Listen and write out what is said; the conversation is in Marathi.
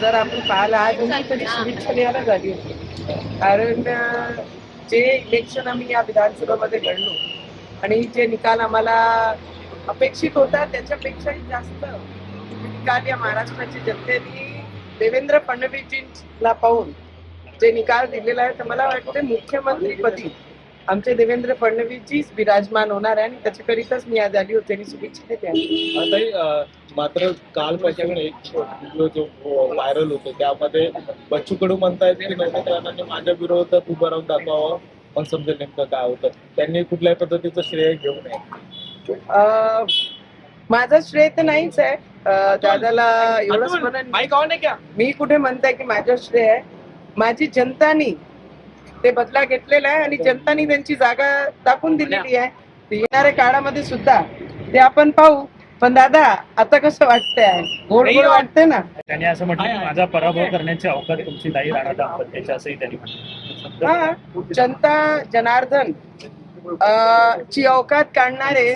जर आपण पाहायला आज तरी शुभेच्छा द्यायला झाली होती. कारण जे इलेक्शन आम्ही या विधानसभेमध्ये घडलो आणि जे निकाल आम्हाला अपेक्षित होता त्याच्यापेक्षाही जास्त. निकाल या महाराष्ट्राच्या जनतेने देवेंद्र फडणवीसजींना पाहून जे निकाल दिलेला आहे तर मला वाटते मुख्यमंत्रीपदी आमचे देवेंद्र फडणवीसजीच विराजमान होणार आहे आणि त्याच्याकरिताच मी आज आली होती आणि शुभेच्छा देते मात्र कालपासून एक व्हिडिओ जो व्हायरल होतो त्यामध्ये बच्चू कडू म्हणतायत की नवनीतांनी माझ्या विरोधात उभं राहून दाखवावं. मग समजेल नेमकं काय होतं. त्यांनी कुठल्याही पद्धतीचं श्रेय घेऊ नये. अं, माझं श्रेय तर नाहीच आहे. दादाला म्हणून मी कुठे म्हणताय की माझं श्रेय आहे. माझी जनतानी ते बदला घेतलेला आहे आणि जनतानी त्यांची जागा दाखवून दिलेली आहे. ते येणाऱ्या काळामध्ये सुद्धा ते आपण पाहू. पण दादा आता कसं वाटतंय? गोड गोड वाटतंय ना? त्यांनी असं म्हटलं की माझा पराभव करण्याची अवकाश तुमची नाही राणा दाम्पत्याची असंही त्यांनी म्हटलं. हा जनता जनार्दन अं, ची अवकात काढणारे